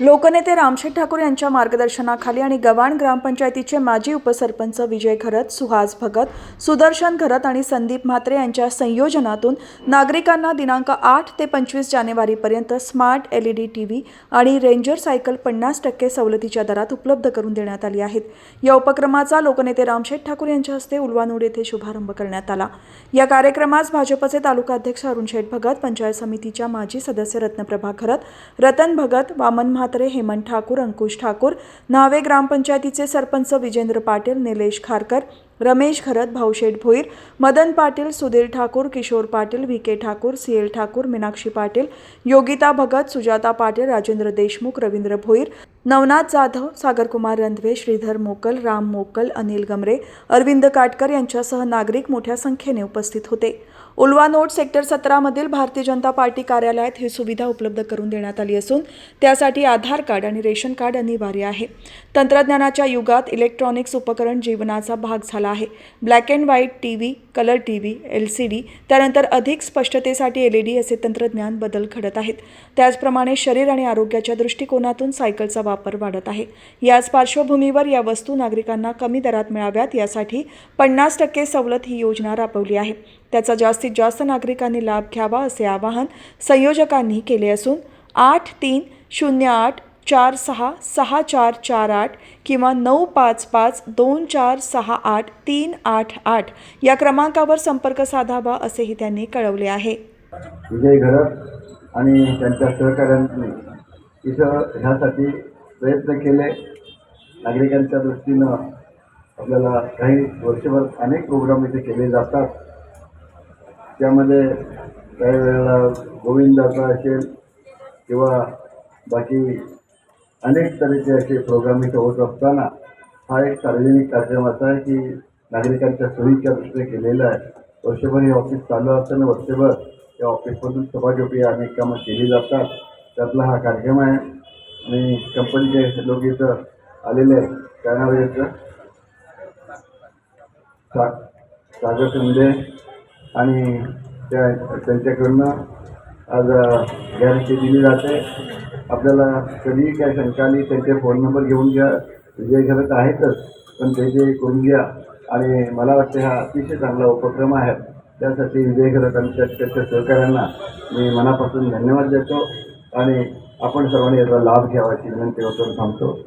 लोकनेते रामशेठ ठाकूर यांच्या मार्गदर्शनाखाली आणि गव्हाण ग्रामपंचायतीचे माजी उपसरपंच विजय घरत सुहास भगत सुदर्शन घरत आणि संदीप म्हात्रे यांच्या संयोजनातून नागरिकांना दिनांक आठ ते पंचवीस जानेवारीपर्यंत smart L E D T V आणि रेंजर सायकल पन्नास टक्के सवलतीच्या दरात उपलब्ध करून देण्यात आली आहेत. या उपक्रमाचा लोकनेते रामशेठ ठाकूर यांच्या हस्ते उलवानूड येथे शुभारंभ करण्यात आला. या कार्यक्रमास भाजपचे तालुका अध्यक्ष अरुण शेठ भगत पंचायत समितीच्या माजी सदस्य रत्नप्रभा खरत रतन भगत वामन म्हात्रे हेमंत ठाकूर अंकुश ठाकूर. न्हावे ग्रामपंचायतीचे sarpanch Vijendra Patil Nilesh Kharkar. Ramesh Kharat Bhausheth Bhoir Madan Patil Sudhir Thakur Kishor Patil V K Thakur C L Thakur Meenakshi Patil Yogita Bhagat Sujata Patil Rajendra Deshmukh Ravindra Bhoir Navnath Jadhav Sagarkumar Randhave Shridhar Mokal Ram Mokal Anil Gamre Arvind Katkar यांच्यासह नागरिक मोठ्या संख्येने उपस्थित होते. उल्वानोड sector सतरामधील Bharatiya Janata party कार्यालयात ही सुविधा उपलब्ध करून देण्यात आली असून त्यासाठी आधार कार्ड आणि रेशन कार्ड अनिवार्य आहे. तंत्रज्ञानाच्या युगात इलेक्ट्रॉनिक्स उपकरण जीवनाचा भाग झाला आहे. Black and white T V colour T V L C D त्यानंतर अधिक स्पष्टतेसाठी एल ई डी असे तंत्रज्ञान बदल घडत आहेत. त्याचप्रमाणे शरीर आणि आरोग्याच्या दृष्टिकोनातून सायकलचा वापर वाढत आहे. याच पार्श्वभूमीवर या वस्तू नागरिकांना कमी दरात मिळाव्यात यासाठी पन्नास टक्के सवलत ही योजना राबवली आहे. त्याचा जास्तीत जास्त नागरिकांनी लाभ घ्यावा असे आवाहन संयोजकांनी केले असून आठ तीन शून्य आठ चार सहा सहा चार चार आठ किंवा नऊ पाच पाच दोन चार सहा आठ तीन आठ आठ या क्रमांकावर संपर्क साधावा असेही त्यांनी कळवले आहे. विजय घरत आणि त्यांच्या सहकाऱ्यांनी इथं ह्यासाठी प्रयत्न केले. नागरिकांच्या दृष्टीनं आपल्याला काही वर्षभर अनेक प्रोग्राम इथे केले जातात. त्यामध्ये काही वेळेला गोविंदाचा असेल किंवा बाकी अनेक तऱ्हेचे असे प्रोग्राम इथे होत असताना हा एक सार्वजनिक कार्यक्रम असा आहे की नागरिकांच्या सोयीच्या दृष्टीने केलेला आहे. वर्षभर हे ऑफिस चालू असताना वर्षभर या ऑफिसमधून सभाजोपी अनेक कामं केली जातात. त्यातला हा कार्यक्रम आहे. आणि कंपनीचे लोक इथं आलेले आहेत. त्यांना वेळेचं सा सागर शिंदे. आणि त्या त्यांच्याकडनं आज गॅरंटी दिली जाते. आपल्याला कधीही काय शंका आली त्यांचे फोन नंबर घेऊन घ्या. विजय घरात आहेतच पण ते जे करून घ्या. आणि मला वाटते हा अतिशय चांगला उपक्रम आहे. त्यासाठी विजय घरात आणि त्याच्या सहकाऱ्यांना मी मनापासून धन्यवाद देतो. आणि आपण सर्वांनी याचा लाभ घ्यावा अशी विनंती करून थांबतो.